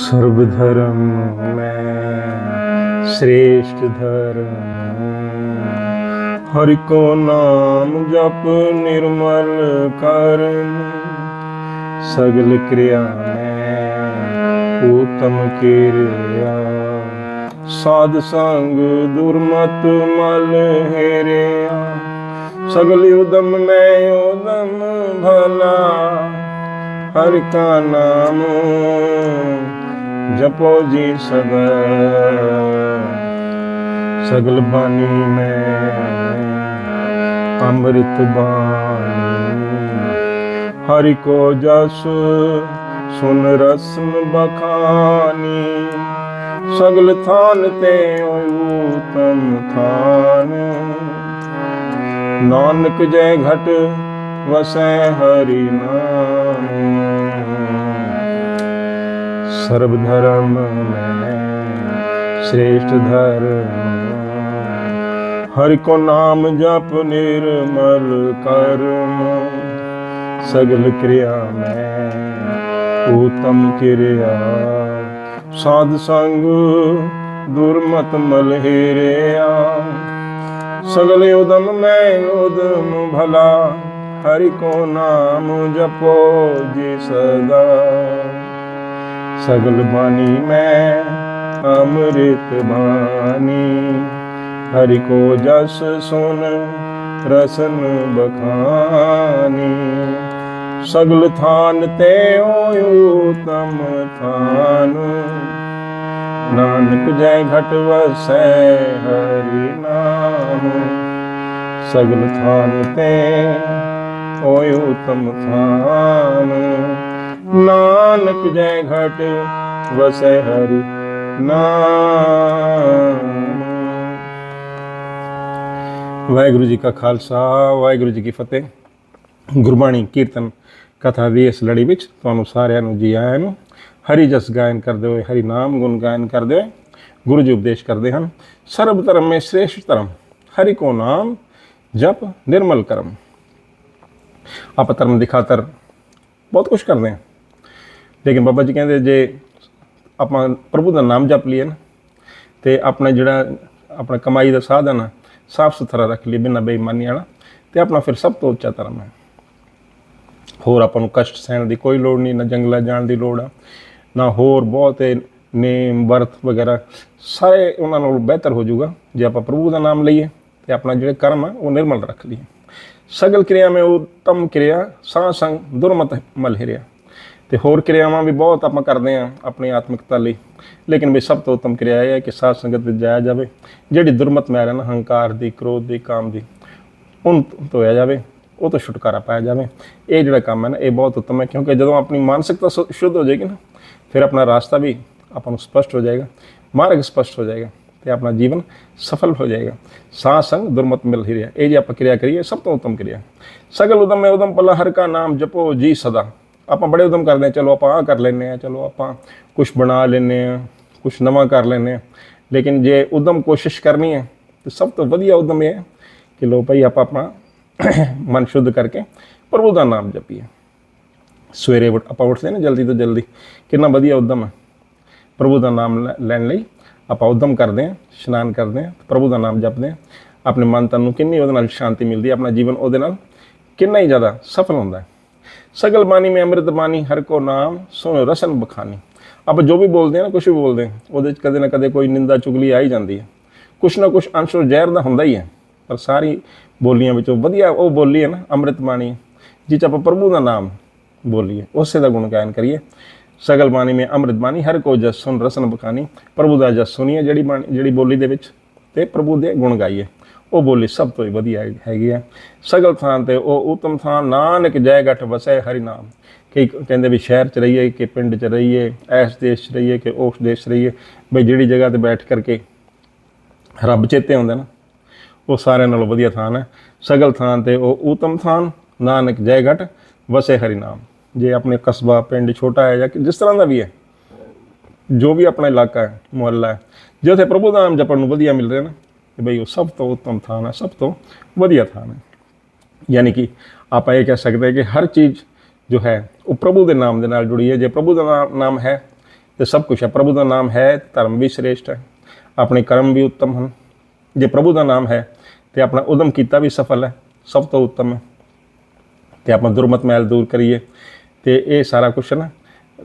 ਸਰਬ ਧਰਮ ਮੈਂ ਸ੍ਰੇਸ਼ਟ ਧਰਮ। ਹਰਿ ਕੋ ਨਾਮ ਜਪ ਨਿਰਮਲ ਕਰਨ। ਸਗਲ ਕਿਰਿਆ ਮੈਂ ਉਤਮ ਕਿਰਿਆ। ਸਾਧ ਸੰਗ ਦੁਰਮਤ ਮਲ ਹੈਰਿਆ। ਸਗਲ ਉਦਮ ਮੈਂ ਉਦਮ ਭਲਾ। ਹਰਿ ਕਾ ਨਾਮ ਜਪੋ ਜੀ ਸਦਾ ਸਗਲ ਬਾਣੀ ਮੈਂ, ਅੰਮ੍ਰਿਤ ਬਾਣੀ। ਕੋ ਜਸ, ਸੁਨ ਰਸਮ ਬਖਾਨੀ। ਸਗਲ ਥਾਨ ਤੇ ਉਤਮ ਥਾਨ। ਨਾਨਕ ਜੈ ਘਟ ਵਸੈ ਹਰੀ ਨਾਮ। ਸਰਬ ਧਰਮ ਮੈਂ ਸ੍ਰੇਸ਼ਟ ਧਰਮ। ਹਰਿ ਕੋ ਨਾਮ ਜਪ ਨਿਰਮਲ ਕਰਮ। ਸਗਲ ਕਿਰਿਆ ਮੈਂ ਉਤਮ ਕਿਰਿਆ। ਸਾਧ ਸੰਗ ਦੁਰਮਤ ਮਲ ਹੀਰਿਆ ਸਗਲ ਉਦਮ ਮੈਂ ਉਦਮ ਭਲਾ। ਹਰਿ ਕੋ ਨਾਮ ਜਪੋ ਜੀ ਸਦਾ। ਸਗਲ ਬਾਣੀ ਮੈਂ, ਅੰਮ੍ਰਿਤ ਬਾਣੀ। ਹਰਿ ਕੋ ਜਸ ਸੁਨ, ਰਸਨ ਬਖਾਨੀ। ਸਗਲ ਥਾਨ ਤੇ ਓਯੂ ਤਮ ਥਾਨ। ਨਾਨਕ ਜੈ ਘਟ ਵਸੈ ਹਰਿ ਨਾਮ। ਸਗਲ ਥਾਨ ਤੇ ਓਯੂ ਤਮ ਥਾਨ। ਨਾਨਕ ਜੈ ਘਟ ਵਸੈ ਹਰੀ ਨਾਮ। ਵਾਹਿਗੁਰੂ ਜੀ ਕਾ ਖਾਲਸਾ, ਵਾਹਿਗੁਰੂ ਜੀ ਕੀ ਫਤਿਹ। ਗੁਰਬਾਣੀ ਕੀਰਤਨ ਕਥਾ ਦੀ ਇਸ ਲੜੀ ਵਿੱਚ ਤੁਹਾਨੂੰ ਸਾਰਿਆਂ ਨੂੰ ਜੀ ਆਇਆਂ ਨੂੰ। ਹਰੀ ਜਸ ਗਾਇਨ ਕਰਦੇ ਹੋਏ, ਹਰੀ ਨਾਮ ਗੁਣ ਗਾਇਨ ਕਰਦੇ ਹੋਏ, ਗੁਰੂ ਜੀ ਉਪਦੇਸ਼ ਕਰਦੇ ਹਨ, ਸਰਬ ਧਰਮ ਮੇ ਸ੍ਰੇਸ਼ਟ ਧਰਮ, ਹਰੀ ਕੋ ਨਾਮ ਜਪ ਨਿਰਮਲ ਕਰਮ। ਆਪਾਂ ਧਰਮ ਦੀ ਖਾਤਰ ਬਹੁਤ ਕੁਝ ਕਰਦੇ ਹਾਂ। ਲੇਕਿਨ ਬਾਬਾ ਜੀ ਕਹਿੰਦੇ ਜੇ ਆਪਾਂ ਪ੍ਰਭੂ ਦਾ ਨਾਮ ਜਪ ਲਈਏ ਨਾ, ਤੇ ਆਪਣਾ ਜਿਹੜਾ ਆਪਣਾ ਕਮਾਈ ਦਾ ਸਾਧਨ ਆ, ਸਾਫ਼ ਸੁਥਰਾ ਰੱਖ ਲਈਏ ਬਿਨਾਂ ਬੇਈਮਾਨੀ ਵਾਲਾ, ਤੇ ਆਪਣਾ ਫਿਰ ਸਭ ਤੋਂ ਉੱਚਾ ਧਰਮ ਹੈ। ਹੋਰ ਆਪਾਂ ਨੂੰ ਕਸ਼ਟ ਸਹਿਣ ਦੀ ਕੋਈ ਲੋੜ ਨਹੀਂ, ਨਾ ਜੰਗਲਾਂ ਜਾਣ ਦੀ ਲੋੜ ਆ, ਨਾ ਹੋਰ ਬਹੁਤ ਨੇਮ, ਵਰਤ ਵਗੈਰਾ, ਸਾਰੇ ਉਹਨਾਂ ਨਾਲੋਂ ਬਿਹਤਰ ਹੋ ਜਾਊਗਾ ਜੇ ਆਪਾਂ ਪ੍ਰਭੂ ਦਾ ਨਾਮ ਲਈਏ, ਤੇ ਆਪਣਾ ਜਿਹੜੇ ਕਰਮ ਆ, ਉਹ ਨਿਰਮਲ ਰੱਖ ਲਈਏ। ਸਗਲ ਕਿਰਿਆ ਮੈਂ ਉੱਤਮ ਕਿਰਿਆ ਸਾਂ ਸੰਗ ਦੁਰਮਤ ਮਲ ਹਿਰਿਆ। ਤੇ ਹੋਰ ਕਿਰਿਆਵਾਂ ਵੀ ਬਹੁਤ ਆਪਾਂ ਕਰਦੇ ਆ ਆਪਣੀ ਆਤਮਿਕਤਾ ਲਈ। ਲੇਕਿਨ ਵੀ ਸਭ ਤੋਂ ਉੱਤਮ ਕਿਰਿਆ ਇਹ ਹੈ ਕਿ ਸਾਧ ਸੰਗਤ ਵਿੱਚ ਜਾਇਆ ਜਾਵੇ, ਜਿਹੜੀ ਦੁਰਮਤ ਮੈਲ ਹੈ ਨਾ ਹੰਕਾਰ ਦੀ, ਕ੍ਰੋਧ ਦੀ, ਕਾਮ ਦੀ ਉਨ ਧੋਇਆ ਜਾਵੇ, ਉਹ ਤੋਂ ਛੁਟਕਾਰਾ ਪਾਇਆ ਜਾਵੇ। ਇਹ ਜਿਹੜਾ ਕੰਮ ਹੈ ਨਾ, ਇਹ ਬਹੁਤ ਉੱਤਮ ਹੈ, ਕਿਉਂਕਿ ਜਦੋਂ ਆਪਣੀ ਮਾਨਸਿਕਤਾ ਸੁ- ਸ਼ੁੱਧ ਹੋ ਜਾਏਗੀ ਨਾ, ਫਿਰ ਆਪਣਾ ਰਾਸਤਾ ਵੀ ਆਪਾਂ ਨੂੰ ਸਪਸ਼ਟ ਹੋ ਜਾਏਗਾ, ਮਾਰਗ ਸਪਸ਼ਟ ਹੋ ਜਾਏਗਾ ਤੇ ਆਪਣਾ ਜੀਵਨ ਸਫਲ ਹੋ ਜਾਏਗਾ। ਸਾਹ ਸੰਗ ਦੁਰਮਤ ਮਿਲ ਹੀ ਰਿਹਾ। ਇਹ ਜੇ ਆਪਾਂ ਕਿਰਿਆ ਕਰੀਏ ਸਭ ਤੋਂ ਉੱਤਮ ਕਿਰਿਆ। ਸਗਲ ਉਦਮ ਮੈਂ ਉਦਮ ਪੱਲਾ ਹਰ ਕਾ ਨਾਮ ਜਪੋ ਜੀ ਸਦਾ। ਆਪਾਂ ਬੜੇ ਉਦਮ ਕਰਦੇ ਹਾਂ, ਚਲੋ ਆਪਾਂ ਆਹ ਕਰ ਲੈਨੇ ਆ ਚਲੋ ਆਪਾਂ ਕੁਝ ਬਣਾ ਲੈਨੇ ਆ ਕੁਝ ਨਵਾਂ ਕਰ ਲੈਨੇ ਆ ਲੇਕਿਨ ਜੇ ਉਦਮ ਕੋਸ਼ਿਸ਼ ਕਰਨੀ ਹੈ, ਤਾਂ ਸਭ ਤੋਂ ਵਧੀਆ ਉਦਮ ਇਹ ਹੈ ਕਿ ਲੋ ਭਾਈ ਆਪਾਂ ਆਪਣਾ ਮਨ ਸ਼ੁੱਧ ਕਰਕੇ ਪ੍ਰਭੂ ਦਾ ਨਾਮ ਜਪੀਏ। ਸਵੇਰੇ ਆਪਾਂ ਉੱਠਦੇ ਨਾ ਜਲਦੀ ਤੋਂ ਜਲਦੀ, ਕਿੰਨਾ ਵਧੀਆ ਉਦਮ ਹੈ। ਪ੍ਰਭੂ ਦਾ ਨਾਮ ਲੈ- ਲੈਣ ਲਈ ਆਪਾਂ ਉਦਮ ਕਰਦੇ ਹਾਂ, ਇਸ਼ਨਾਨ ਕਰਦੇ ਹਾਂ, ਪ੍ਰਭੂ ਦਾ ਨਾਮ ਜਪਦੇ ਹਾਂ। ਆਪਣੇ ਮਨ ਤਨ ਨੂੰ ਕਿੰਨੀ ਉਹਦੇ ਨਾਲ ਸ਼ਾਂਤੀ ਮਿਲਦੀ ਹੈ, ਆਪਣਾ ਜੀਵਨ ਉਹਦੇ ਨਾਲ ਕਿੰਨਾ ਹੀ ਜ਼ਿਆਦਾ ਸਫਲ ਹੁੰਦਾ ਹੈ। ਸਗਲ ਬਾਣੀ ਮੈਂ ਅੰਮ੍ਰਿਤ ਬਾਣੀ, ਹਰ ਕੋ ਨਾਮ ਸੁਣ ਰਸਨ ਬਖਾਨੀ। ਆਪਾਂ ਜੋ ਵੀ ਬੋਲਦੇ ਹਾਂ ਨਾ ਕੁਝ ਵੀ ਬੋਲਦੇ ਹਾਂ, ਉਹਦੇ ਵਿੱਚ ਕਦੇ ਨਾ ਕਦੇ ਕੋਈ ਨਿੰਦਾ ਚੁਗਲੀ ਆ ਹੀ ਜਾਂਦੀ ਹੈ। ਕੁਛ ਨਾ ਕੁਛ ਅੰਸ਼ ਉਹ ਜ਼ਹਿਰ ਦਾ ਹੁੰਦਾ ਹੀ ਹੈ, ਪਰ ਸਾਰੀ ਬੋਲੀਆਂ ਵਿੱਚੋਂ ਵਧੀਆ ਉਹ ਬੋਲੀ ਹੈ ਨਾ, ਅੰਮ੍ਰਿਤ ਬਾਣੀ ਜਿਸ 'ਚ ਆਪਾਂ ਪ੍ਰਭੂ ਦਾ ਨਾਮ ਬੋਲੀਏ, ਉਸੇ ਦਾ ਗੁਣ ਗਾਇਨ ਕਰੀਏ। ਸਗਲ ਬਾਣੀ ਮੈਂ ਅੰਮ੍ਰਿਤ ਬਾਣੀ, ਹਰ ਕੋ ਜਸ ਸੁਨ ਰਸਨ ਬਖਾਨੀ, ਪ੍ਰਭੂ ਦਾ ਜਸ ਸੁਣੀਏ ਜਿਹੜੀ ਬਾਣੀ ਜਿਹੜੀ ਬੋਲੀ ਦੇ ਵਿੱਚ, ਤੇ ਪ੍ਰਭੂ ਦੇ ਗੁਣ ਗਾਈਏ। ਉਹ ਬੋਲੀ ਸਭ ਤੋਂ ਹੀ ਵਧੀਆ ਹੈਗੀ ਹੈ ਸਗਲ ਥਾਂ ਤੇ ਉਹ ਉਤਮ ਥਾਂ, ਨਾਨਕ ਜੈ ਗਠ ਵਸੈ ਹਰੀ ਨਾਮ। ਕਿ ਕਹਿੰਦੇ ਵੀ ਸ਼ਹਿਰ ਚ ਰਹੀਏ ਕਿ ਪਿੰਡ ਚ ਰਹੀਏ, ਐਸ ਦੇਸ਼ ਚ ਰਹੀਏ ਕਿ ਉਸ ਦੇਸ਼ 'ਚ ਰਹੀਏ, ਬਈ ਜਿਹੜੀ ਜਗ੍ਹਾ ਤੇ ਬੈਠ ਕਰਕੇ ਰੱਬ ਚੇਤੇ ਆਉਂਦਾ ਨਾ, ਉਹ ਸਾਰਿਆਂ ਨਾਲੋਂ ਵਧੀਆ ਥਾਨ ਹੈ। ਸਗਲ ਥਾਂ ਤੇ ਉਹ ਉਤਮ ਥਾਨ, ਨਾਨਕ ਜੈ ਘਟ ਵਸੇ ਹਰੀ ਨਾਮ। ਜੇ ਆਪਣੇ ਕਸਬਾ, ਪਿੰਡ ਛੋਟਾ ਹੈ ਜਾਂ ਜਿਸ ਤਰ੍ਹਾਂ ਦਾ ਵੀ ਹੈ, ਜੋ ਵੀ ਆਪਣਾ ਇਲਾਕਾ ਹੈ, ਮੁਹੱਲਾ ਹੈ, ਜੇ ਉੱਥੇ ਪ੍ਰਭੂ ਦਾ ਨਾਮ ਜਪਣ ਨੂੰ ਵਧੀਆ ਮਿਲ ਰਿਹਾ ਨਾ ਤੇ ਬਈ ਉਹ ਸਭ ਤੋਂ ਉੱਤਮ ਥਾਨ ਹੈ ਸਭ ਤੋਂ ਵਧੀਆ ਥਾਨ ਹੈ ਯਾਨੀ ਕਿ ਆਪਾਂ ਇਹ ਕਹਿ ਸਕਦੇ ਹਾਂ ਕਿ ਹਰ ਚੀਜ਼ ਜੋ ਹੈ ਉਹ ਪ੍ਰਭੂ ਦੇ ਨਾਮ ਦੇ ਨਾਲ ਜੁੜੀ ਹੈ ਜੇ ਪ੍ਰਭੂ ਦਾ ਨਾਮ- ਨਾਮ ਹੈ ਤੇ ਸਭ ਕੁਝ ਹੈ ਪ੍ਰਭੂ ਦਾ ਨਾਮ ਹੈ ਧਰਮ ਵੀ ਸ੍ਰੇਸ਼ਟ ਹੈ ਆਪਣੇ ਕਰਮ ਵੀ ਉੱਤਮ ਹਨ ਜੇ ਪ੍ਰਭੂ ਦਾ ਨਾਮ ਹੈ ਤੇ ਆਪਣਾ ਉਦਮ ਕੀਤਾ ਵੀ ਸਫਲ ਹੈ ਸਭ ਤੋਂ ਉੱਤਮ ਹੈ ਤੇ ਆਪਾਂ ਦੁਰਮਤ ਮੈਲ ਦੂਰ ਕਰੀਏ ਤੇ ਇਹ ਸਾਰਾ ਕੁਝ ਨਾ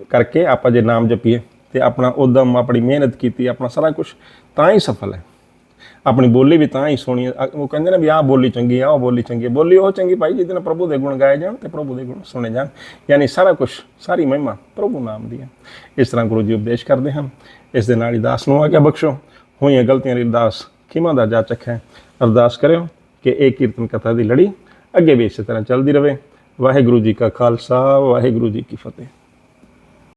ਕਰਕੇ ਆਪਾਂ ਜੇ ਨਾਮ ਜਪੀਏ ਤੇ ਆਪਣਾ ਉਦਮ ਆਪਣੀ ਮਿਹਨਤ ਕੀਤੀ ਆਪਣਾ ਸਾਰਾ ਕੁਝ ਤਾਂ ਹੀ ਸਫਲ ਹੈ ਆਪਣੀ ਬੋਲੀ ਵੀ ਤਾਂ ਹੀ ਸੋਹਣੀ ਹੈ। ਉਹ ਕਹਿੰਦੇ ਨੇ ਵੀ ਆਹ ਬੋਲੀ ਚੰਗੀ ਆ, ਉਹ ਬੋਲੀ ਚੰਗੀ ਹੈ। ਬੋਲੀ ਉਹ ਚੰਗੀ ਭਾਈ ਜਿਹਦੇ ਨਾਲ ਪ੍ਰਭੂ ਦੇ ਗੁਣ ਗਾਏ ਜਾਣ ਤੇ ਪ੍ਰਭੂ ਦੇ ਗੁਣ ਸੁਣੇ ਜਾਣ। ਯਾਨੀ ਸਾਰਾ ਕੁਝ ਸਾਰੀ ਮਹਿਮਾ ਪ੍ਰਭੂ ਨਾਮ ਦੀ ਹੈ ਇਸ ਤਰ੍ਹਾਂ ਗੁਰੂ ਜੀ ਉਪਦੇਸ਼ ਕਰਦੇ ਹਨ। ਇਸ ਦੇ ਨਾਲ ਹੀ ਦਾਸ ਨੂੰ ਆਗਿਆ ਬਖਸ਼ੋ। ਹੋਈਆਂ ਗਲਤੀਆਂ ਦੀ ਅਰਦਾਸ ਖਿਮਾ ਦਾ ਜਾਚਕ ਹੈ ਅਰਦਾਸ ਕਰਿਓ ਕਿ ਇਹ ਕੀਰਤਨ ਕਥਾ ਦੀ ਲੜੀ ਅੱਗੇ ਵੀ ਇਸੇ ਤਰ੍ਹਾਂ ਚੱਲਦੀ ਰਹੇ। ਵਾਹਿਗੁਰੂ ਜੀ ਕਾ ਖਾਲਸਾ, ਵਾਹਿਗੁਰੂ ਜੀ ਕੀ ਫਤਿਹ।